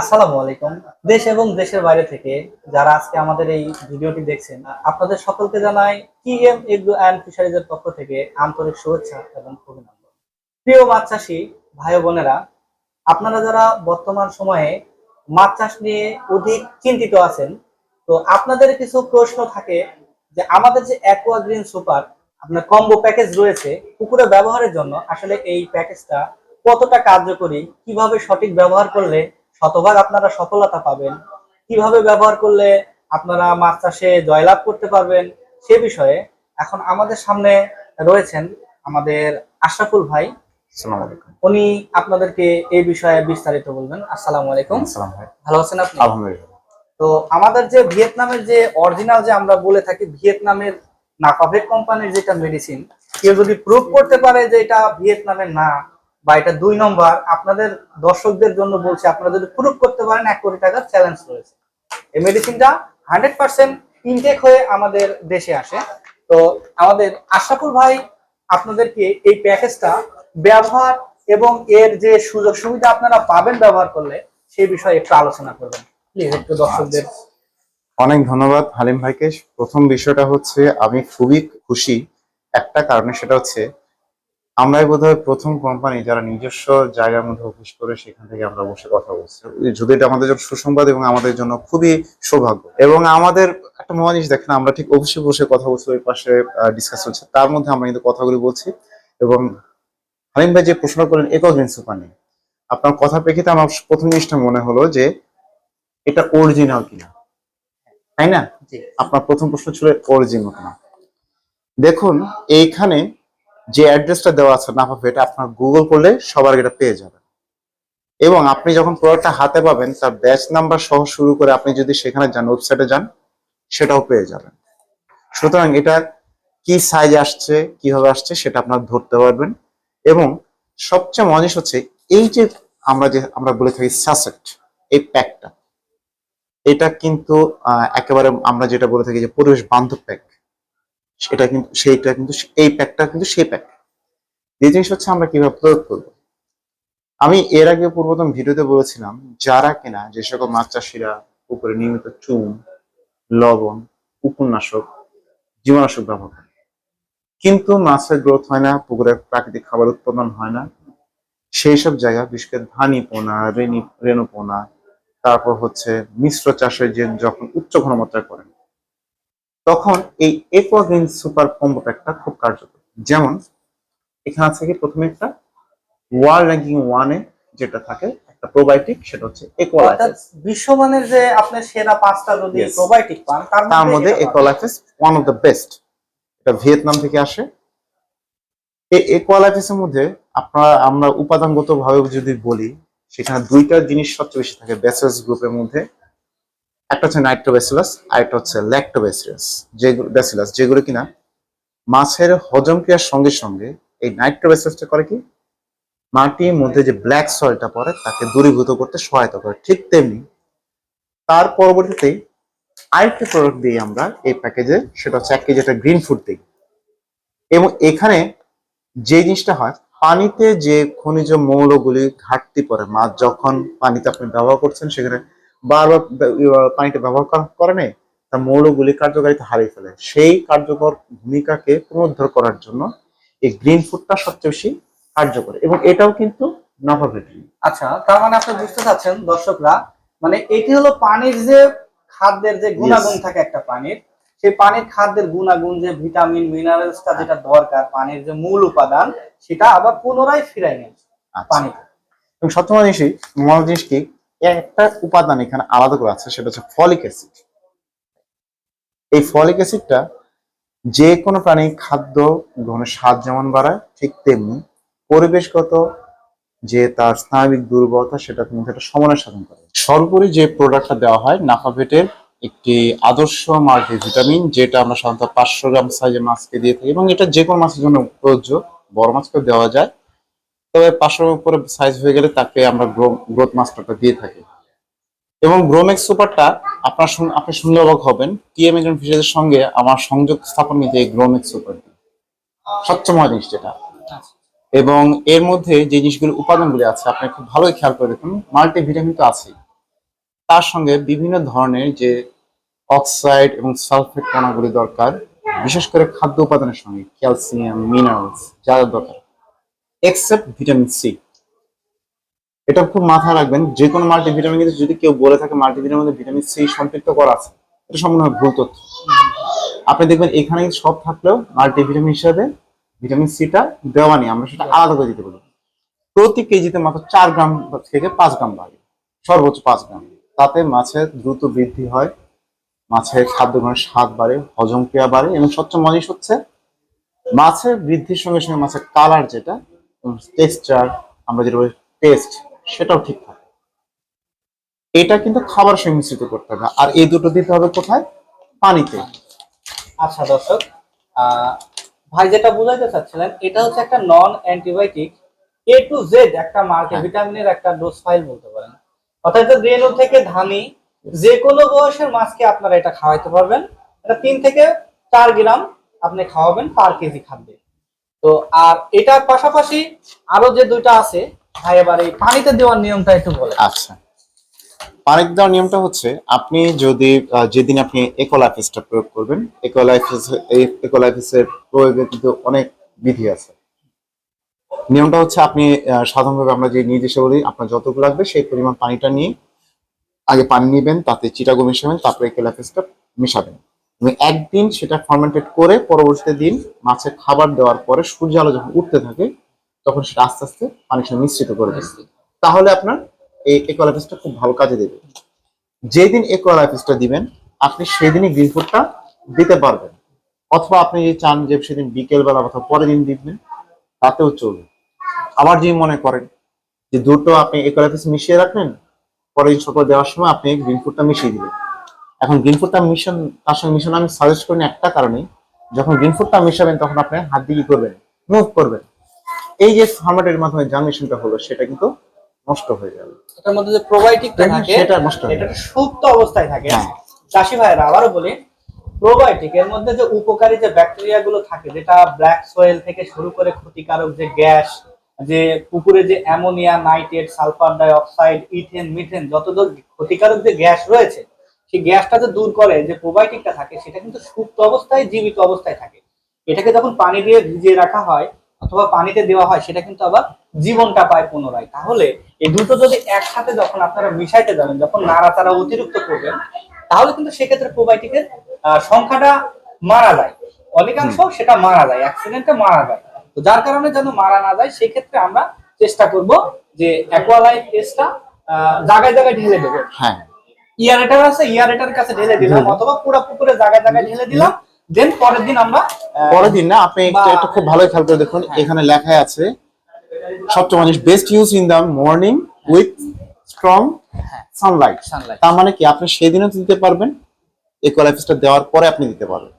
আসসালামু আলাইকুম। দেশ এবং দেশের বাইরে থেকে যারা আজকে আমাদের এই ভিডিওটি দেখছেন, আপনাদের সকলকে জানাই টিএম এগ্রো অ্যান্ড ফিশারিজের পক্ষ থেকে আন্তরিক শুভেচ্ছা এবং অভিনন্দন। প্রিয় মাছ চাষি ভাই বোনেরা, আপনারা যারা বর্তমান সময়ে মাছ চাষ নিয়ে অধিক চিন্তিত আছেন, তো আপনাদের কিছু প্রশ্ন থাকে যে আমাদের যে অ্যাকোয়া গ্রিন সুপার আপনার কম্বো প্যাকেজ রয়েছে, পুকুরে ব্যবহারের জন্য আসলে এই প্যাকেজটা কতটা কার্যকরী, কীভাবে সঠিক ব্যবহার করলে শতভাগ আপনারা সফলতা পাবেন। কীভাবে ব্যবহার করলে আপনারা মাছ চাষে জয়লাভ করতে পারবেন সে বিষয়ে এখন আমাদের সামনে রয়েছেন আমাদের আশরাফুল ভাই। উনি আপনাদেরকে এই বিষয়ে বিস্তারিত বলবেন। আসসালামু আলাইকুম। ভালো আছেন আপনি? তো আমাদের যে ভিয়েতনামের যে অরিজিনাল যে আমরা বলে থাকি ভিয়েতনামের নাকাভেট কোম্পানির যেটা মেডিসিন কেউ যদি প্রুভ করতে পারে যে এটা ভিয়েতনামের না বা এটা দুই নম্বর, আপনাদের দর্শকদের জন্য বলছি, আপনারা যদি প্রুভ করতে পারেন এক কোটি টাকার চ্যালেঞ্জ রয়েছে। এই মেডিসিনটা হান্ড্রেড পার্সেন্ট ইনটেক হয়ে আমাদের দেশে আসে। তো আমাদের আশরাফুল ভাই আপনাদেরকে এই প্যাকেজটা ব্যবহার এবং এর যে সুযোগ সুবিধা আপনারা পাবেন ব্যবহার করলে সেই বিষয়ে একটু আলোচনা করবেন। প্লিজ একটু দর্শকদের। অনেক ধন্যবাদ হালিম ভাইকে। প্রথম বিষয়টা হচ্ছে, আমি খুবই খুশি। একটা কারণে সেটা হচ্ছে আমরাই বোধহয় প্রথম কোম্পানি যারা নিজস্ব জায়গার মধ্যে অফিস করে সেখান থেকে আমরা বসে কথা বলছি। যদি এটা আমাদের জন্য সুসংবাদ এবং আমাদের জন্য খুবই সৌভাগ্য। এবং আমাদের একটা মজা জিনিস দেখেন আমরা ঠিক অফিসে বসে কথা বলছি ওই পাশে ডিসকাস হচ্ছে। তার মধ্যে আমরা কিন্তু কথাগুলি বলছি। এবং হালিম ভাই যে প্রশ্ন করলেন একক গ্রিন সুপার নিয়ে আপনার কথা প্রেক্ষিতে আমার প্রথম জিনিসটা মনে হলো যে এটা অরিজিনাল কিনা। তাই না? আপনার প্রথম প্রশ্ন ছিল অরিজিনাল কিনা? দেখুন এইখানে যে অ্যাড্রেসটা দেওয়া আছে নাফাফে এটা আপনার গুগল করলে সবার এটা পেয়ে যাবেন। এবং আপনি যখন প্রোডাক্টটা হাতে পাবেন, তার ব্যাচ নাম্বার সহ শুরু করে আপনি যদি সেখানে যান ওয়েবসাইটে যান, সেটাও পেয়ে যাবেন। সুতরাং এটা কি সাইজ আসছে, কীভাবে আসছে, সেটা আপনার ধরতে পারবেন। এবং সবচেয়ে মজার হচ্ছে, এই যে আমরা যে আমরা বলে থাকি সাসেট এই প্যাকটা এটা কিন্তু একেবারে আমরা যেটা বলে থাকি যে পরিবেশ বান্ধব প্যাক সেটা কিন্তু, সেইটা কিন্তু, এই প্যাকটা কিন্তু সেই প্যাক যে জিনিস হচ্ছে আমরা কীভাবে প্রয়োগ করব। আমি এর আগে পূর্বতন ভিডিওতে বলেছিলাম, যারা কিনা যে সকল মাছ চাষিরা পুকুরে নিয়মিত চুন, লবণ উপন্যাসক জীবাণুনাশক ব্যবহার করে। কিন্তু মাছের গ্রোথ হয় না, পুকুরে প্রাকৃতিক খাবার উৎপাদন হয় না। সেই সব জায়গা, বিশেষ করে ধানি পোনা, রেনি রেণু পোনা তারপর হচ্ছে মিশ্র চাষে যে যখন উচ্চ ঘনমাত্রা করেন তখন এই একোয়াগ্রিন সুপার কম্বো প্যাকটা খুব কার্যকর। যেমন এখানে আছে কি প্রথমে একটা ওয়ার্ল্ড র্যাঙ্কিং ওয়ানে যেটা থাকে একটা প্রোবায়োটিক সেটা হচ্ছে অর্থাৎ বিশ্বমানের যে আপনার সেরা পাঁচটা যদি প্রোবায়োটিক পান তার মধ্যে এটা ওয়ান অফ দ্য বেস্ট এটা ভিয়েতনাম থেকে আসে। এই একোয়ালাইফেসের মধ্যে আপনারা আমরা উপাদানগত ভাবে যদি বলি সেখানে দুইটা জিনিস সবচেয়ে বেশি থাকে ব্যাসিলাস গ্রুপের মধ্যে। একটা হচ্ছে নাইট্রোবেসিলাস, আর একটা হচ্ছে ল্যাক্টোবেসিলাস। যেগুলো ব্যাসিলাস যেগুলো কিনা মাছের হজম ক্রিয়ার সঙ্গে সঙ্গে এই নাইট্রোব্যাসিলাসটা করে কি? মাটির মধ্যে যে ব্ল্যাক সয়েলটা পড়ে, তাকে দূরীভূত করতে সহায়তা করে। ঠিক তেমনি তার পরবর্তীতে আরেকটা প্রোডাক্ট দিই আমরা এই প্যাকেজে সেটা হচ্ছে এক কেজি একটা গ্রিন ফুড দিই। এবং এখানে যে জিনিসটা হয়, পানিতে যে খনিজ মৌলগুলি ঘাটতি পড়ে, মাছ যখন পানিতে আপনি ব্যবহার করছেন, সেখানে বারবার পানিটা ব্যবহার করা- করে নেই তার মৌলগুলি কার্যকারিতা হারিয়ে ফেলে। সেই কার্যকর ভূমিকাকে পুনরুদ্ধার করার জন্য এই গ্রিন ফুডটা সবচেয়ে বেশি কার্যকর এবং এটাও কিন্তু নাফা আচ্ছা তার মানে আপনি বুঝতে চাচ্ছেন দর্শকরা মানে এটি হলো পানির যে খাদ্যের যে গুণাগুণ থাকে একটা পানির সেই পানির খাদ্যের গুণাগুণ যে ভিটামিন মিনারেলসটা যেটা দরকার পানির যে মূল উপাদান সেটা আবার পুনরায় ফিরাই নেয় আচ্ছা। এবং সবচেয়ে মজার জিনিস মজার জিনিস কি একটা উপাদান এখানে আলাদা করে আছে, সেটা হচ্ছে ফলিক অ্যাসিড। এই ফলিক অ্যাসিডটা যে কোনো প্রাণী খাদ্য গ্রহণের স্বাদ যেমন বাড়ায়, ঠিক তেমনি পরিবেশগত যে তার স্নায়বিক দুর্বলতা, সেটা মধ্যে একটা সমন্বয় সাধন করে। সর্বোপরি যে প্রোডাক্টটা দেওয়া হয় নাফাভেটের একটি আদর্শ মাল্টি ভিটামিন যেটা আমরা সাধারণত পাঁচশো গ্রাম সাইজের মাছকে দিয়ে থাকি এবং এটা যে কোনো মাছের জন্য প্রযোজ্য। বড় মাছকে দেওয়া যায়। তবে পাঁচশোর উপরে সাইজ হয়ে গেলে তাকে আমরা গ্রোথ মাস্টারটা দিয়ে থাকি। এবং গ্রোমেক্স সুপারটা আপনার আপনি শুনলে অবাক হবেন টিএম একজন ফিশারের সঙ্গে আমার সংযোগ স্থাপন নিতে এই গ্রোমেক্স সুপার সবচেয়ে মজা জিনিস যেটা এবং এর মধ্যে যে জিনিসগুলো উপাদানগুলি আছে, আপনি খুব ভালোই খেয়াল করে দেখুন মাল্টিভিটামিন তো আছেই। তার সঙ্গে বিভিন্ন ধরনের যে অক্সাইড এবং সালফেট কণাগুলি দরকার, বিশেষ করে খাদ্য উপাদানের সঙ্গে ক্যালসিয়াম মিনারেলস যা দরকার। এক্সেপ্ট ভিটামিন সি এটা খুব মাথায় রাখবেন যে কোনো মাল্টিভিটামিন কিন্তু যদি কেউ বলে থাকে মাল্টিভিটামিনের মধ্যে ভিটামিন সি সম্পৃক্ত করা আছে, এটা সম্পূর্ণ ভুল তথ্য। আপনি দেখবেন এখানে সব থাকলেও মাল্টিভিটামিন হিসাবে ভিটামিন সিটা দেওয়া নেই, আমরা সেটা আলাদা করে দিতে পারি। প্রতি কেজিতে মাত্র চার গ্রাম থেকে পাঁচ গ্রাম লাগে, সর্বোচ্চ পাঁচ গ্রাম। তাতে মাছের দ্রুত বৃদ্ধি হয়, মাছের খাদ্য গ্রহণের স্বাদ বাড়ে, হজম ক্রিয়া বাড়ে এবং সবচেয়ে মজিস হচ্ছে, মাছের বৃদ্ধির সঙ্গে সঙ্গে মাছের কালার যেটা টেক্সচার আমরা যেটা বলি টেস্ট সেটাও ঠিক থাকে। এটা কিন্তু খাবার সঙ্গে মিশ্রিত করতে হবে। আর এই দুটো দিতে হবে কোথায়? পানিতে। আচ্ছা দর্শক ভাই যেটা বুঝাইতে চাচ্ছিলেন এটা হচ্ছে একটা non antibiotic A to Z একটা মার্কে ভিটামিনের একটা ডোজ ফাইল বলতে পারেন। অর্থাৎ রেণু থেকে ধানি যে কোনো বয়সের মাছকে আপনারা এটা খাওয়াইতে পারবেন। এটা তিন থেকে চার গ্রাম আপনি খাওয়াবেন পার কেজি খাদ্যে। তো আর এটার পাশাপাশি আরও যে দুইটা আছে, ভাই, এবার এই পানিতে দেওয়ার নিয়মটা একটু বলে আচ্ছা। পানিতে দেওয়ার নিয়মটা হচ্ছে, আপনি যদি যেদিন আপনি একোলাইফিসটা প্রয়োগ করবেন একোলাইফিস এই একোলাইফিসের প্রয়োগে কিন্তু অনেক বিধি আছে। নিয়মটা হচ্ছে আপনি সাধারণভাবে আমরা যে নির্দেশে বলি, আপনার যতটুকু লাগবে সেই পরিমাণ পানিটা নিয়ে আগে পানি নেবেন, তাতে চিটাগো মিশাবেন, তারপরে একোলাইফিসটা মিশাবেন। এবং একদিন সেটা ফার্মেন্টেড করে পরবর্তী দিন মাছের খাবার দেওয়ার পরে সূর্য আলো যখন উঠতে থাকে তখন সেটা আস্তে আস্তে পানির সঙ্গে মিশ্রিত করে দিচ্ছে তাহলে আপনার এই একোলাইফিসটা খুব ভালো কাজে দেবে। যেদিন একোলাইফিসটা দিবেন আপনি সেদিনই গ্রিন ফুডটা দিতে পারবেন। অথবা আপনি যদি চান যে সেদিন বিকেলবেলা অথবা পরের দিন দিবেন তাতেও চলবে। আবার যদি মনে করেন যে দুটো আপনি একোলাইফিস মিশিয়ে রাখলেন পরের দিন সকাল দেওয়ার সময় আপনি গ্রিন ফুডটা মিশিয়ে দিবেন এখন গ্রিন ফুডটা মিশন তার সঙ্গে মিশন আমি সাজেস্ট করিনি একটা কারণে যখন গ্রিন ফুডটা মিশাবেন তখন আপনি হাত দিয়ে করবেন? মুভ করবেন। এই যে ফরম্যাটের মাধ্যমে জার্মিনেশনটা হলো সেটা কিন্তু নষ্ট হয়ে যাবে। এটার মধ্যে যে প্রোবায়োটিকটা থাকে সেটা নষ্ট হয়ে এটা সুপ্ত অবস্থায় থাকে। হ্যাঁ। চাষি ভাইরা আবারও বলি প্রোবায়োটিক এর মধ্যে যে উপকারী যে ব্যাকটেরিয়া গুলো থাকে যেটা ব্ল্যাক সোয়েল থেকে শুরু করে ক্ষতিকারক যে গ্যাস যে পুকুরে যে ammonia nitrate sulphur dioxide ethane methane যত ক্ষতিকারক যে গ্যাস রয়েছে সেই গ্যাসটা যে দূর করে যে প্রোবায়োটিকটা থাকে সেটা কিন্তু সুপ্ত অবস্থায় জীবিত অবস্থায় থাকে। এটাকে যখন পানি দিয়ে ভিজিয়ে রাখা হয় অথবা পানিতে দেওয়া হয় সেটা কিন্তু আবার জীবনটা পায় পুনরায়। তাহলে এই দুটো যদি একসাথে যখন আপনারা মিশাইতে যাবেন যখন নাড়াচাড়া অতিরিক্ত করবেন তাহলে কিন্তু সেক্ষেত্রে প্রোবায়োটিকের সংখ্যাটা মারা যায়। অনেকাংশ সেটা মারা যায় অ্যাক্সিডেন্টে মারা যায়। তো যার কারণে যেন মারা না যায় সেক্ষেত্রে আমরা চেষ্টা করব যে অ্যাকোয়ালাইট টেস্টটা জায়গায় জায়গায় ঢেলে দেবো। হ্যাঁ। ইয়ারেটার আছে ইয়ারেটার কাছে ঢেলে দিলাম অথবা পুরো পুকুরে জায়গায় জায়গায় ঢেলে দিলাম। দেন পরের দিন আমরা পরের দিন না আপনি একটু খুব ভালো খেয়াল করে দেখুন হ্যাঁ। এখানে লেখা আছে সবচেয়ে মানুষ best use in the morning with strong হ্যাঁ। সানলাইট তার মানে কি আপনি সেদিনও দিতে পারবেন একোলাইফিসটা দেওয়ার পরে আপনি দিতে পারবেন।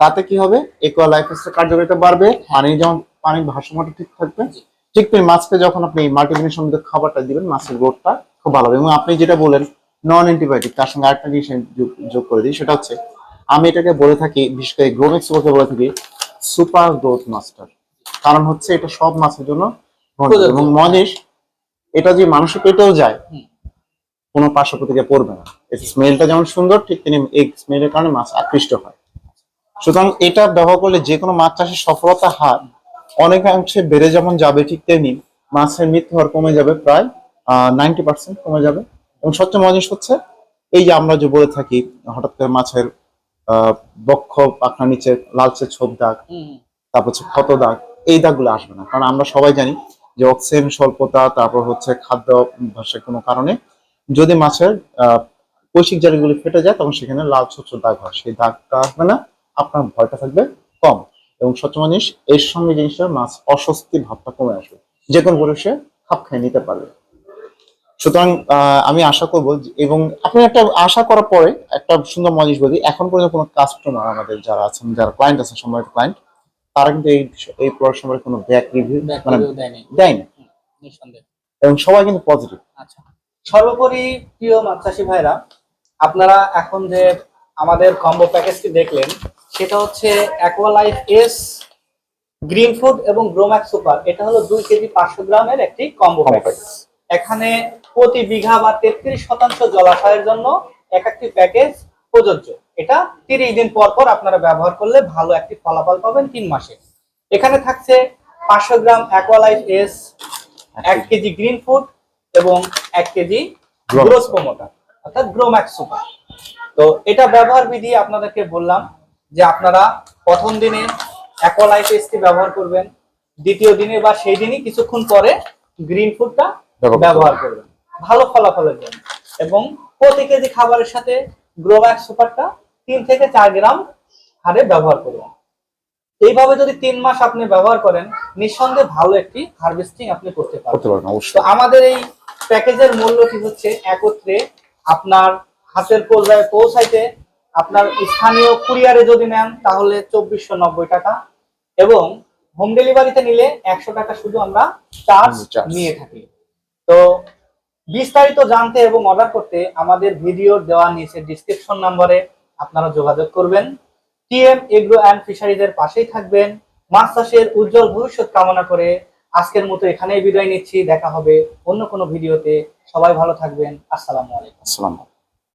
তাতে কি হবে একোলাইফিসের কার্যকারিতা বাড়বে পানি যেমন পানির ভারসাম্যটা ঠিক থাকবে ঠিক তুমি মাছকে যখন আপনি মাল্টিভিটামিন সমৃদ্ধ খাবারটা দিবেন মাছের গ্রোথটা খুব ভালো হবে। এবং আপনি যেটা বলেন নন অ্যান্টিবায়োটিক তার সঙ্গে আরেকটা জিনিস যোগ- করে দিই সেটা হচ্ছে আমি এটাকে বলে থাকি বিশেষ করে গ্রোমেক্স বলতে বলে থাকি সুপার গ্রোথ মাস্টার কারণ হচ্ছে এটা সব মাছের জন্য এবং মনীষ এটা যে মানুষের পেটেও যায়। কোনো পার্শ্ব প্রতিক্রিয়া পড়বে না। স্মেলটা যেমন সুন্দর ঠিক তেমনি এই স্মেলের কারণে মাছ আকৃষ্ট হয়। সুতরাং এটা ব্যবহার করলে যে কোনো মাছ চাষের সফলতা হার অনেকাংশে বেড়ে যেমন যাবে ঠিক তেমনি মাছের মৃত্যু হার কমে যাবে প্রায় নাইনটি পার্সেন্ট কমে যাবে। এবং সবচেয়ে মজা হচ্ছে এই যে আমরা যে বলে থাকি হঠাৎ করে মাছের আহ, বক্ষ পাখনা নিচে লালচে ছোপ দাগ তারপর হচ্ছে ক্ষত দাগ এই দাগগুলো আসবে না। কারণ আমরা সবাই জানি যে অক্সিজেন স্বল্পতা তারপর হচ্ছে খাদ্য ভাষার কোনো কারণে যদি মাছের আহ, কৈশিক জারিগুলি ফেটে যায় তখন সেখানে লাল ছোট ছোট দাগ হয়। সেই দাগটা আসবে না আপনার ভয়টা থাকবে কম। এবং সবচেয়ে জিনিস এর সঙ্গে জিনিসটা মাছ অস্বস্তি ভাবটা কমে আসবে। যে কোনো পরিবেশে খাপ খেয়ে নিতে পারবে। সুতরাং আমি আশা করব এবং আপনি একটা আশা করার পরে একটা সুন্দর মজিস বলি এখন পর্যন্ত কোনো কাস্টমার আমাদের যারা আছেন যারা ক্লায়েন্ট আছেন সম্মানিত ক্লায়েন্ট তারা কিন্তু এই এই প্রোডাক্ট সম্পর্কে কোনো ব্যাক রিভিউ মানে দেয় না। এবং সবাই কিন্তু পজিটিভ আচ্ছা। সর্বোপরি প্রিয় মাছ ভাইরা আপনারা এখন যে আমাদের কম্বো প্যাকেজটি দেখলেন সেটা হচ্ছে অ্যাকোয়ালাইফ এস গ্রিন ফুড এবং গ্রোম্যাক্স সুপার এটা হলো দুই কেজি পাঁচশো গ্রামের একটি কম্বো প্যাকেজ এখানে প্রতি বিঘা বা তেত্রিশ শতাংশ জলাশয়ের জন্য এক একটি প্যাকেজ প্রযোজ্য। এটা তিরিশ দিন পর পর আপনারা ব্যবহার করলে ভালো একটি ফলাফল পাবেন তিন মাসে। এখানে থাকছে পাঁচশো গ্রাম অ্যাকোয়ালাইফ এস এক কেজি। গ্রিন ফুড এবং এক কেজি গ্রোস প্রমোটার অর্থাৎ গ্রোম্যাক্স সুপার তো এটা ব্যবহার বিধি আপনাদেরকে বললাম যে আপনারা প্রথম দিনে অ্যাকোয়ালাইফ এসটি ব্যবহার করবেন দ্বিতীয় দিনে বা সেই দিনই কিছুক্ষণ পরে গ্রিন ফুডটা ব্যবহার করবেন। ভালো ফলাফলের জন্য। এবং প্রতি কেজি খাবারের সাথে গ্রোম্যাক্স সুপারটা তিন থেকে চার গ্রাম হারে ব্যবহার করবেন। এইভাবে যদি তিন মাস আপনি ব্যবহার করেন নিঃসন্দেহে ভালো একটি হারভেস্টিং আপনি করতে পারবেন। তো আমাদের এই প্যাকেজের মূল্যটি হচ্ছে একত্রে আপনার হাতের পর্যায়ে পৌঁছাইতে আপনার স্থানীয় কুরিয়ারে যদি নেন তাহলে চব্বিশশো নব্বই টাকা এবং হোম ডেলিভারিতে নিলে একশো টাকা শুধু আমরা চার্জ নিয়ে থাকি। তো বিস্তারিত জানতে এবং অর্ডার করতে আমাদের ভিডিও দেওয়া নিচে ডিসক্রিপশন নম্বরে আপনারা যোগাযোগ করবেন। টিএম এগ্রো অ্যান্ড ফিশারিজের পাশেই থাকবেন। মাছ চাষের উজ্জ্বল ভবিষ্যৎ কামনা করে আজকের মতো এখানেই বিদায় নিচ্ছি। দেখা হবে অন্য কোনো ভিডিওতে সবাই ভালো থাকবেন। আসসালামু আলাইকুম। আসসালাম